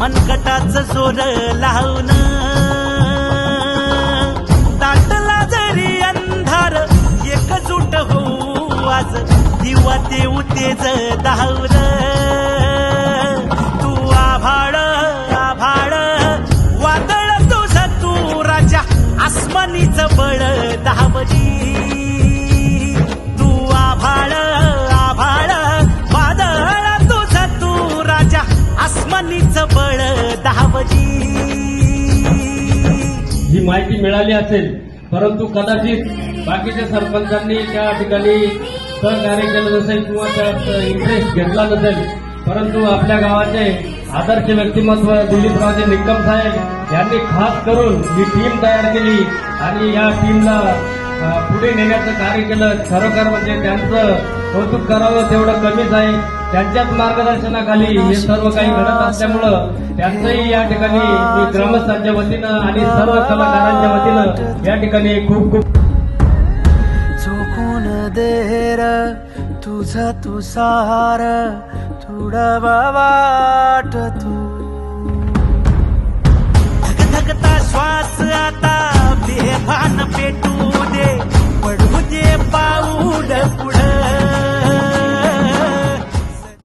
मनकटाच जोर लावून दाटला जरी अंधार एकजूट होऊ आज. दिवा देऊ तेज धावलं पळ बळ ही माहिती मिळाली असेल परंतु कदाचित बाकीच्या सरपंचांनी त्या ठिकाणी सहकार्य केलं नसेल किंवा त्यात इंटरेस्ट घेतला नसेल. परंतु आपल्या गावाचे आदर्श व्यक्तिमत्व दिलीपरावचे निकम साहेब यांनी खास करून ही टीम तयार केली आणि या टीमला पुढे नेण्याचं कार्य केलं. खरोखर म्हणजे त्यांचं कौतुक करावं तेवढं कमीच आहे. त्यांच्याच मार्गदर्शनाखाली हे सर्व काही घडत असल्यामुळं त्यांचंही या ठिकाणी ग्रामस्थांच्या वतीनं आणि सर्व कलाकारांच्या वतीनं या ठिकाणी खूप खूप चुकून देर तुझ तू सार तुडवा वाट तू. धगधगता श्वास आता बेभान